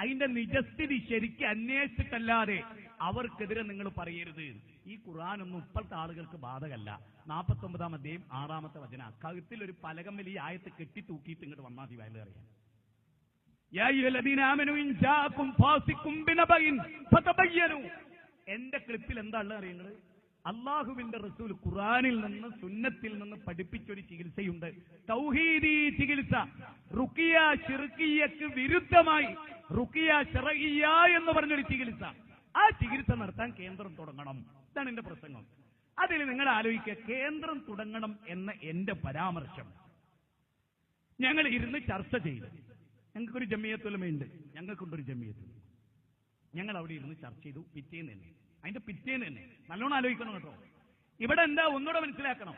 അതിന്റെ നിജസ്ഥിതി ശരിക്ക് അന്വേഷിച്ചിട്ടല്ലാതെ അവർക്കെതിരെ നിങ്ങൾ പറയരുത്. ഈ ഖുർആാനൊന്നും ഇപ്പോഴത്തെ ആളുകൾക്ക് ബാധകല്ല. നാൽപ്പത്തൊമ്പതാം അധ്യയം ആറാമത്തെ വചന. കഴുത്തിൽ ഒരു പലകം ഈ ആയത്ത് കെട്ടി തൂക്കിയിട്ട് ഇങ്ങോട്ട് വന്നാൽ മതി വയലു അറിയാം എന്റെ ക്ലിപ്പിൽ എന്താ ഉള്ളത് അറിയുന്നത്? അള്ളാഹുവിന്റെ റസൂൽ ഖുറാനിൽ നിന്ന് സുന്നത്തിൽ നിന്ന് പഠിപ്പിച്ചൊരു ചികിത്സയുണ്ട്. തൗഹീദി ചികിത്സ. റുക്കിയ ചിറുക്കിയക്ക് വിരുദ്ധമായി റുക്കിയ ഷറഹിയ എന്ന് പറഞ്ഞൊരു ചികിത്സ. ആ ചികിത്സ നടത്താൻ കേന്ദ്രം തുടങ്ങണം. ഇതാണ് എന്റെ പ്രസംഗം. അതിൽ നിങ്ങൾ ആലോചിക്കുക കേന്ദ്രം തുടങ്ങണം എന്ന എന്റെ പരാമർശം. ഞങ്ങൾ ഇരുന്ന് ചർച്ച ചെയ്തു. ഞങ്ങൾക്കൊരു ജമ്മിയത്തുലമയുണ്ട് ഞങ്ങൾക്കുണ്ടൊരു ജമ്മിയത്തുലമ ഞങ്ങൾ അവിടെ ഇരുന്ന് ചർച്ച ചെയ്തു. പിറ്റേന്ന് തന്നെ. അതിന്റെ പിറ്റേന്ന് തന്നെ. നല്ലോണം ആലോചിക്കണം കേട്ടോ. ഇവിടെ എന്താ ഒന്നുകൂടെ മനസ്സിലാക്കണം.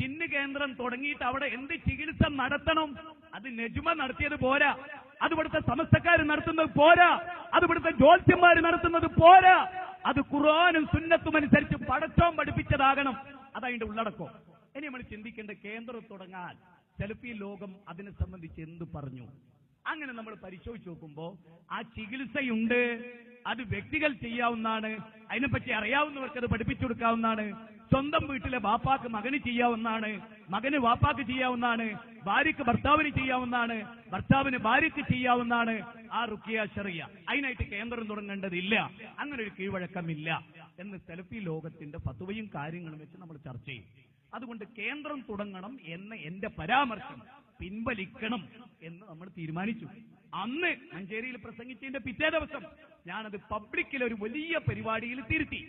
ജിന്ന് കേന്ദ്രം തുടങ്ങിയിട്ട് അവിടെ എന്ത് ചികിത്സ നടത്തണം? അത് നെജുമ നടത്തിയത് പോരാ. അത് സമസ്തക്കാർ നടത്തുന്നത് പോരാ. അത് ജ്യോത്സ്യന്മാർ നടത്തുന്നത് പോരാ. അത് ഖുർആാനും സുന്നത്തും അനുസരിച്ച് പടച്ചോം പഠിപ്പിച്ചതാകണം. അതതിന്റെ ഉള്ളടക്കം. ഇനി നമ്മൾ ചിന്തിക്കേണ്ട കേന്ദ്രം തുടങ്ങാൻ സെൽഫി ലോകം അതിനെ സംബന്ധിച്ച് എന്ത് പറഞ്ഞു? അങ്ങനെ നമ്മൾ പരിശോധിച്ച് നോക്കുമ്പോ ആ ചികിത്സയുണ്ട്. അത് വ്യക്തികൾ ചെയ്യാവുന്നതാണ്. അതിനെപ്പറ്റി അറിയാവുന്നവർക്ക് അത് പഠിപ്പിച്ചു കൊടുക്കാവുന്നതാണ്. സ്വന്തം വീട്ടിലെ ബാപ്പാക്ക് മകന് ചെയ്യാവുന്നതാണ്. മകന് വാപ്പാക്ക് ചെയ്യാവുന്നതാണ്. ഭാര്യക്ക് ഭർത്താവിന് ചെയ്യാവുന്നതാണ് ഭർത്താവിന് ഭാര്യക്ക് ചെയ്യാവുന്നതാണ്. ആ റുക്കിയ ഷറിയ അതിനായിട്ട് കേന്ദ്രം തുടങ്ങേണ്ടതില്ല. അങ്ങനെ ഒരു കീഴ്വഴക്കമില്ല എന്ന് സെൽഫി ലോകത്തിന്റെ ഫത്തുവയും കാര്യങ്ങളും വെച്ച് നമ്മൾ ചർച്ച ചെയ്യും. അതുകൊണ്ട് കേന്ദ്രം തുടങ്ങണം എന്ന എന്റെ പരാമർശം പിൻവലിക്കണം എന്ന് നമ്മൾ തീരുമാനിച്ചു. അന്ന് മഞ്ചേരിയിൽ പ്രസംഗിച്ചതിന്റെ പിറ്റേ ദിവസം ഞാനത് പബ്ലിക്കിൽ ഒരു വലിയ പരിപാടിയിൽ തിരുത്തി.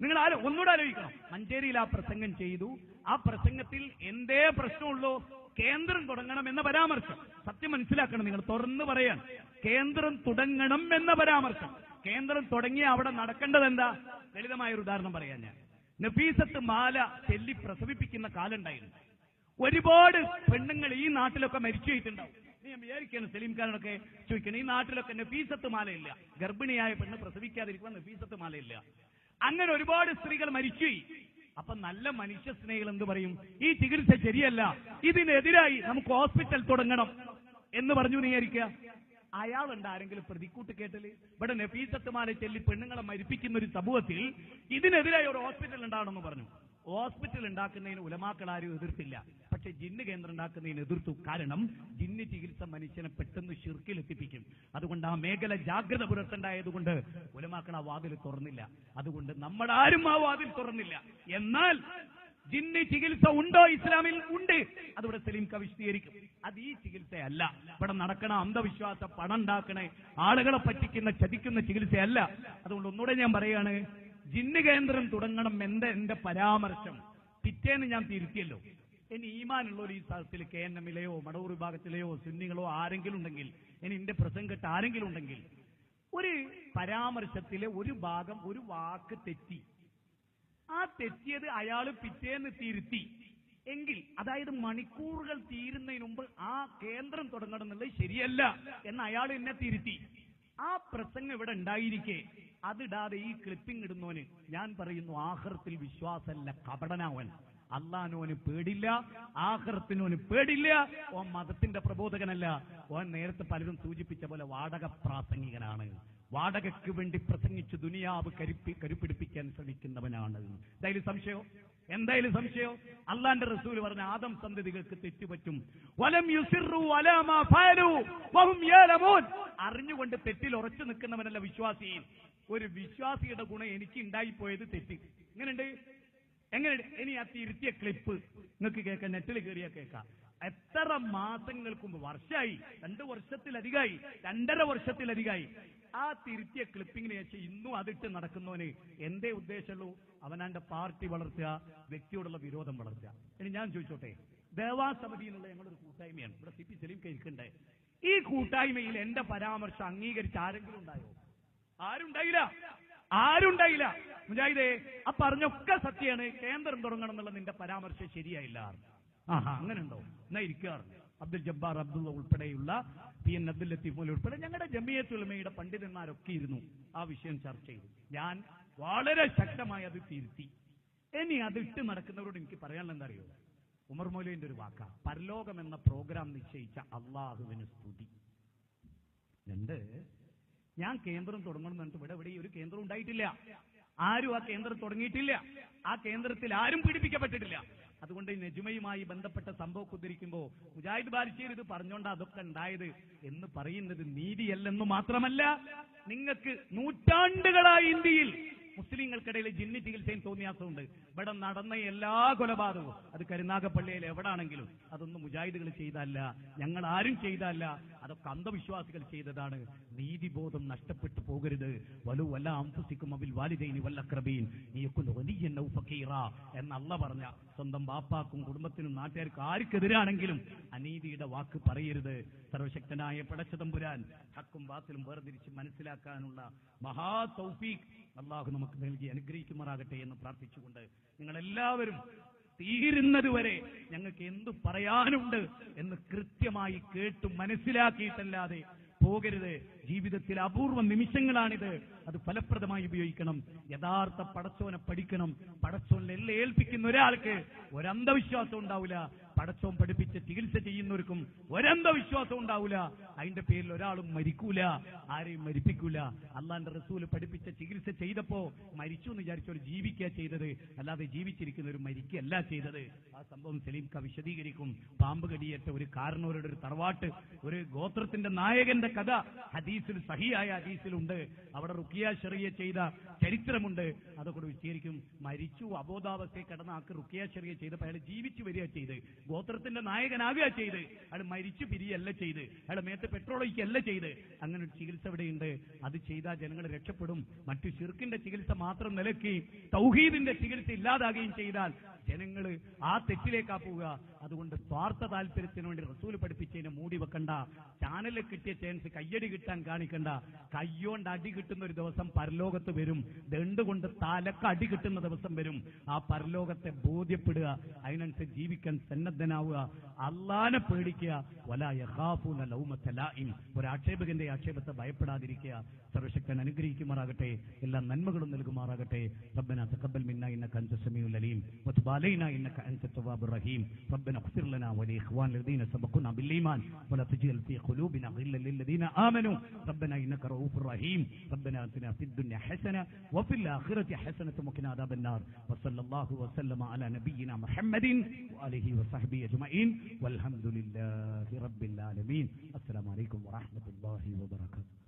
നിങ്ങൾ ആരോ ഒന്നുകൂടെ ആലോചിക്കണം. മഞ്ചേരിയിൽ ആ പ്രസംഗം ചെയ്തു. ആ പ്രസംഗത്തിൽ എന്തേ പ്രശ്നമുള്ളൂ? കേന്ദ്രം തുടങ്ങണം എന്ന പരാമർശം. സത്യം മനസ്സിലാക്കണം നിങ്ങൾ തുറന്നു പറയാൻ. കേന്ദ്രം തുടങ്ങണം എന്ന പരാമർശം. കേന്ദ്രം തുടങ്ങിയ അവിടെ നടക്കേണ്ടത് എന്താ ലളിതമായ ഒരു ഉദാഹരണം പറയാൻ ഞാൻ. നഫീസത്ത് മാല ചെല്ലി പ്രസവിപ്പിക്കുന്ന കാലം ഉണ്ടായിരുന്നു ഒരുപാട് പെണ്ണുങ്ങൾ ഈ നാട്ടിലൊക്കെ മരിച്ചു പോയിട്ടുണ്ടാവും നീ ഞാൻ വിചാരിക്കാണ് സലീം ഖാനൊക്കെ ചോദിക്കണം ഈ നാട്ടിലൊക്കെ നഫീസത്ത് മാലയില്ല. ഗർഭിണിയായ പെണ്ണ് പ്രസവിക്കാതിരിക്കുമ്പോൾ നഫീസത്ത് മാലയില്ല. അങ്ങനെ ഒരുപാട് സ്ത്രീകൾ മരിച്ചുപോയി. അപ്പൊ നല്ല മനുഷ്യ സ്നേഹികൾ എന്ത് പറയും? ഈ ചികിത്സ ശരിയല്ല. ഇതിനെതിരായി നമുക്ക് ഹോസ്പിറ്റൽ തുടങ്ങണം. എന്ന് പറഞ്ഞു നീയായിരിക്കുക അയാളുണ്ട് ആരെങ്കിലും പ്രതിക്കൂട്ട് കേട്ടൽ? ഇവിടെ നഫീസത്തുമാരെ ചെല്ലി പെണ്ണുങ്ങളെ മരിപ്പിക്കുന്ന ഒരു സമൂഹത്തിൽ ഇതിനെതിരായി ഒരു ഹോസ്പിറ്റൽ ഉണ്ടാണെന്ന് പറഞ്ഞു. ഹോസ്പിറ്റൽ ഉണ്ടാക്കുന്നതിന് ഉലമാക്കൾ ആരും എതിർത്തില്ല പക്ഷെ ജിന്ന് കേന്ദ്രം ഉണ്ടാക്കുന്നതിന് എതിർത്തു. കാരണം ജിന്ന് ചികിത്സ മനുഷ്യനെ പെട്ടെന്ന് ഷിർക്കിൽ എത്തിപ്പിക്കും അതുകൊണ്ട് ആ മേഖല ജാഗ്രത പുലർത്തേണ്ടായതുകൊണ്ട് ഉലമാക്കൾ ആ വാതിൽ തുറന്നില്ല. അതുകൊണ്ട് നമ്മളാരും ആ വാതിൽ തുറന്നില്ല. എന്നാൽ ജിന്ന് ചികിത്സ ഉണ്ടോ? ഇസ്ലാമിൽ ഉണ്ട്. അതിവിടെ സലീം വിശദീകരിക്കും. അത് ഈ ചികിത്സയല്ല. ഇവിടെ നടക്കണ അന്ധവിശ്വാസ പണം ഉണ്ടാക്കണേ ആളുകളെ പറ്റിക്കുന്ന ചതിക്കുന്ന ചികിത്സയല്ല. അതുകൊണ്ട് ഒന്നുകൂടെ ഞാൻ പറയാണ് ജിന്ന് കേന്ദ്രം തുടങ്ങണം എന്റെ എന്റെ പരാമർശം? പിറ്റേന്ന് ഞാൻ തിരുത്തിയല്ലോ. ഇനി ഈമാനുള്ളവർ ഈ സ്ഥലത്തിൽ കെ എൻ എമ്മിലെയോ മടവൂർ വിഭാഗത്തിലെയോ സുന്നികളോ ആരെങ്കിലും ഉണ്ടെങ്കിൽ ഇനി എന്റെ പ്രസംഗത്ത് ആരെങ്കിലും ഉണ്ടെങ്കിൽ ഒരു പരാമർശത്തിലെ ഒരു ഭാഗം ഒരു വാക്ക് തെറ്റി. ആ തെറ്റിയത് അയാൾ പിറ്റേന്ന് തിരുത്തി. എങ്കിൽ അതായത് മണിക്കൂറുകൾ തീരുന്നതിന് മുമ്പ് ആ കേന്ദ്രം തുടങ്ങണം എന്നുള്ളത് ശരിയല്ല എന്ന് അയാൾ എന്നെ തിരുത്തി. ആ പ്രസംഗം ഇവിടെ ഉണ്ടായിരിക്കെ. അതിടാതെ ഈ ക്ലിപ്പിംഗ് ഇടുന്നോന് ഞാൻ പറയുന്നു ആഹൃത്തിൽ വിശ്വാസമല്ല കപടനാവൻ അള്ളാനോന് പേടില്ല ആഹൃത്തിനോന് പേടില്ല. ഓ മതത്തിന്റെ പ്രബോധകനല്ല. ഓൻ നേരത്തെ പലരും സൂചിപ്പിച്ച പോലെ വാടക പ്രാസംഗികനാണ്. വാടകയ്ക്ക് വേണ്ടി പ്രസംഗിച്ച് ദുനിയാവ് കരുപ്പി കരുപ്പിടിപ്പിക്കാൻ ശ്രമിക്കുന്നവനാണ്. എന്തായാലും സംശയോ? എന്തായാലും സംശയോ? അള്ളാന്റെ റസൂൽ പറഞ്ഞ ആദം സന്തതികൾക്ക് തെറ്റുപറ്റും. വലം യുസിറു അറിഞ്ഞുകൊണ്ട് തെറ്റിൽ ഉറച്ചു നിൽക്കുന്നവനല്ല വിശ്വാസി. ഒരു വിശ്വാസിയുടെ ഗുണം എനിക്ക് ഉണ്ടായിപ്പോയത് തെറ്റ്. എങ്ങനെയുണ്ട്? എങ്ങനെ ഇനി ആ തിരുത്തിയ ക്ലിപ്പ് നിങ്ങൾക്ക് കേൾക്കാം നെറ്റിൽ കയറിയാ കേൾക്കാം. എത്ര മാസങ്ങൾക്ക് മുമ്പ് വർഷമായി രണ്ട് വർഷത്തിലധികമായി രണ്ടര വർഷത്തിലധികമായി ആ തിരുത്തിയ ക്ലിപ്പിങ്ങിന് ശേഷം ഇന്നും അതിട്ട് നടക്കുന്നവന് എന്തേ ഉദ്ദേശമുള്ളൂ? അവനാന്റെ പാർട്ടി വളർത്തുക വ്യക്തിയോടുള്ള വിരോധം വളർത്തുക. ഇനി ഞാൻ ചോദിച്ചോട്ടെ ദേവാസമിതി എന്നുള്ള ഞങ്ങളൊരു കൂട്ടായ്മയാണ്. ഇവിടെ സി പി സലീം കേൾക്കണ്ടേ ഈ കൂട്ടായ്മയിൽ എന്റെ പരാമർശം അംഗീകരിച്ച് ആരെങ്കിലും ഉണ്ടായോ? ആരുണ്ടായില്ല? ആരുണ്ടായില്ല? മുജാഹിദേ ആ പറഞ്ഞൊക്കെ സത്യമാണ്. കേന്ദ്രം തുടങ്ങണം എന്നുള്ള നിന്റെ പരാമർശം ശരിയായില്ല. ആഹാ അങ്ങനെ ഉണ്ടോ എന്നാ ഇരിക്കാറുണ്ട് അബ്ദുൽ ജബ്ബാർ അബ്ദുള്ള ഉൾപ്പെടെയുള്ള പി എൻ അബ്ദുൽ ലത്തീഫ് മൂല ഉൾപ്പെടെ ഞങ്ങളുടെ ജമിയത്തുലമയുടെ പണ്ഡിതന്മാരൊക്കെ ഇരുന്നു ആ വിഷയം ചർച്ച ചെയ്തു. ഞാൻ വളരെ ശക്തമായി അത് തിരുത്തി. ഇനി അത് ഇട്ട് നടക്കുന്നവരോട് എനിക്ക് പറയാനുള്ള എന്താ അറിയോ ഉമർ മൗലവിന്റെ ഒരു വാക്ക. പരലോകം എന്ന പ്രോഗ്രാം നിശ്ചയിച്ച അള്ളാഹുവിന് സ്തുതി. രണ്ട് ഞാൻ കേന്ദ്രം തുടങ്ങണം എന്ന് പറഞ്ഞിട്ട് ഇവിടെ ഇവിടെ ഒരു കേന്ദ്രം ഉണ്ടായിട്ടില്ല. ആരും ആ കേന്ദ്രം തുടങ്ങിയിട്ടില്ല. ആ കേന്ദ്രത്തിൽ ആരും പീഡിപ്പിക്കപ്പെട്ടിട്ടില്ല. അതുകൊണ്ട് നെജുമയുമായി ബന്ധപ്പെട്ട സംഭവം ഉദ്ധരിക്കുമ്പോൾ മുജാഹിദ് ബാലിശ്ശേരി ഇത് പറഞ്ഞുകൊണ്ട് അതൊക്കെ ഉണ്ടായത് എന്ന് പറയുന്നത് നീതിയല്ലെന്ന് മാത്രമല്ല നിങ്ങൾക്ക് നൂറ്റാണ്ടുകളായി ഇന്ത്യയിൽ മുസ്ലിങ്ങൾക്കിടയിൽ ജിന്നി ചികിത്സയും തോന്നിയാസമുണ്ട്. ഇവിടെ നടന്ന എല്ലാ കൊലപാതകവും. അത് കരുനാഗപ്പള്ളിയിൽ എവിടാണെങ്കിലും അതൊന്നും മുജാഹിദുകൾ ചെയ്തല്ല ഞങ്ങൾ ആരും ചെയ്തല്ല അതൊക്കെ അന്ധവിശ്വാസികൾ ചെയ്തതാണ്. നീതിബോധം നഷ്ടപ്പെട്ടു പോകരുത്. വലു വല്ല അംഫുസിക്കും അവിൽ വാലിദൈനി വല്ലക്രബീൻ. നീയൊക്കെ വലിയ എന്നല്ല പറഞ്ഞ സ്വന്തം ബാപ്പാക്കും കുടുംബത്തിനും നാട്ടുകാർക്കും ആർക്കെതിരാണെങ്കിലും അനീതിയുടെ വാക്ക് പറയരുത്. സർവശക്തനായ പടച്ചതമ്പുരാൻ ഹക്കും ബാത്തിലും വേർതിരിച്ച് മനസ്സിലാക്കാനുള്ള മഹാ തൗഫീഖ് അള്ളാഹു നമുക്ക് നൽകി അനുഗ്രഹിക്കുമാറാകട്ടെ എന്ന് പ്രാർത്ഥിച്ചുകൊണ്ട് നിങ്ങളെല്ലാവരും തീരുന്നതുവരെ ഞങ്ങൾക്ക് എന്തു പറയാനുണ്ട് എന്ന് കൃത്യമായി കേട്ട് മനസ്സിലാക്കിയിട്ടല്ലാതെ പോകരുത്. ജീവിതത്തിൽ അപൂർവ നിമിഷങ്ങളാണിത്. അത് ഫലപ്രദമായി ഉപയോഗിക്കണം. യഥാർത്ഥ പടച്ചോനെ പഠിക്കണം. പടച്ചോനെ എല്ലാം ഏൽപ്പിക്കുന്ന ഒരാൾക്ക് ഒരന്ധവിശ്വാസം ഉണ്ടാവില്ല. പടച്ചോൻ പഠിപ്പിച്ച് ചികിത്സ ചെയ്യുന്നവർക്കും ഒരന്ത വിശ്വാസം ഉണ്ടാവില്ല അതിന്റെ പേരിൽ ഒരാളും മരിക്കൂല ആരെയും മരിപ്പിക്കൂല. അള്ളാന്റെ റസൂൽ പഠിപ്പിച്ച ചികിത്സ ചെയ്തപ്പോ മരിച്ചു എന്ന് വിചാരിച്ചവർ ജീവിക്കുക ചെയ്തത്. അല്ലാതെ ജീവിച്ചിരിക്കുന്നവർ മരിക്കുകയല്ല ചെയ്തത്. ആ സംഭവം സലീംക വിശദീകരിക്കും. പാമ്പ് കടിയേറ്റ ഒരു കാരണവരുടെ ഒരു തറവാട്ട് ഒരു ഗോത്രത്തിന്റെ നായകന്റെ കഥ ഹദീസിൽ സഹിയായ ഹദീസിലുണ്ട്. അവിടെ റുക്കിയ ഷെറിയ ചെയ്ത ചരിത്രമുണ്ട്. അതൊക്കെ വിശദീകരിക്കും. മരിച്ചു അബോധാവസ്ഥയെ കിടന്ന ആൾക്ക് റുക്കിയ ഷെറിയ ചെയ്തപ്പോൾ അയാൾ ജീവിച്ചു വരിക ചെയ്ത്. ഗോത്രത്തിന്റെ നായകനാവുക ചെയ്ത്. അയാൾ മരിച്ചു പിരിയല്ല ചെയ്ത്. അയാൾ മേത്ത് പെട്രോൾ ഒഴിക്കല്ല ചെയ്ത്. അങ്ങനെ ഒരു ചികിത്സ ഇവിടെയുണ്ട്. അത് ചെയ്താൽ ജനങ്ങൾ രക്ഷപ്പെടും. മറ്റു ഷിർക്കിന്റെ ചികിത്സ മാത്രം നിലക്കി തൗഹീദിന്റെ ചികിത്സ ഇല്ലാതാകുകയും ചെയ്താൽ ജനങ്ങൾ ആ തെറ്റിലേക്കാ പോവുക. അതുകൊണ്ട് സ്വാർത്ഥ താല്പര്യത്തിന് വേണ്ടി റസൂൽ പഠിപ്പിച്ചതിനെ മൂടി വെക്കണ്ട. ചാനലിൽ കിട്ടിയ ചാൻസ് കയ്യടി കിട്ടാൻ കാണിക്കണ്ട. കയ്യോണ്ട് അടി കിട്ടുന്ന ഒരു ദിവസം പരലോകത്ത് വരും. ദണ്ട് കൊണ്ട് തലക്ക് അടി കിട്ടുന്ന ദിവസം വരും. ആ പരലോകത്തെ ബോധ്യപ്പെടുക. അതിനനുസരിച്ച് ജീവിക്കാൻ സന്നദ്ധനാവുക അള്ളാനെ പേടിക്കുക വല യഹാഫൂന ലൗമത്ത ലായിം ഒരു ആക്ഷേപകന്റെ ആക്ഷേപത്തെ ഭയപ്പെടാതിരിക്കുക സർവശക്തൻ അനുഗ്രഹിക്കുമാറാകട്ടെ എല്ലാ നന്മകളും നൽകുമാറാകട്ടെ ربنا تقبل منا انك انت السميع العليم وتب علينا انك انت التواب الرحيم ربنا اغفر لنا ولاخوان الذين سبقونا بالايمان ولا تجعل في قلوبنا غلا للذين امنوا ربنا انك رؤوف رحيم ربنا اتنا في الدنيا حسنه وفي الاخره حسنه وقنا عذاب النار وصلى الله وسلم على نبينا محمد واله وصحبه أجمعين والحمد لله رب العالمين. السلام عليكم ورحمة الله وبركاته.